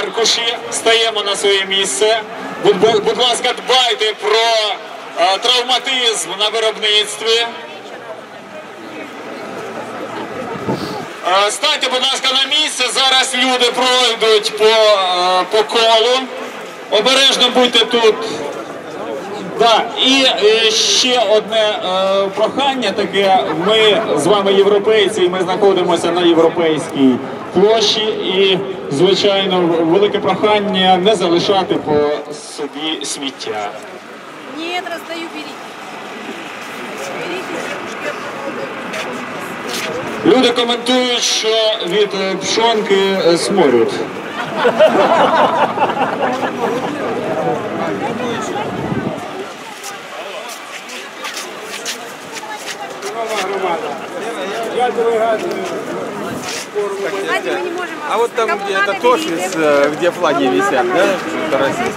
аркуші, стаємо на своє місце. Будь, будь- ласка, дбайте про е, травматизм на виробництві. Е, Станьте, будь ласка, на місце. Зараз люди пройдуть по, е, по колу. Обережно будьте тут. Так, і е, ще одне е, прохання таке. Ми з вами європейці, і ми знаходимося на європейській площі. І, звичайно, велике прохання не залишати по собі сміття. Нет, раздаю, берите. Берите, девушки, оттуда. Люди коментують, що від е, пшонки е, сморють. Не можем А вот там, Кому где надо, это тоже, берите. с, э, где флаги висят, да? Это российские.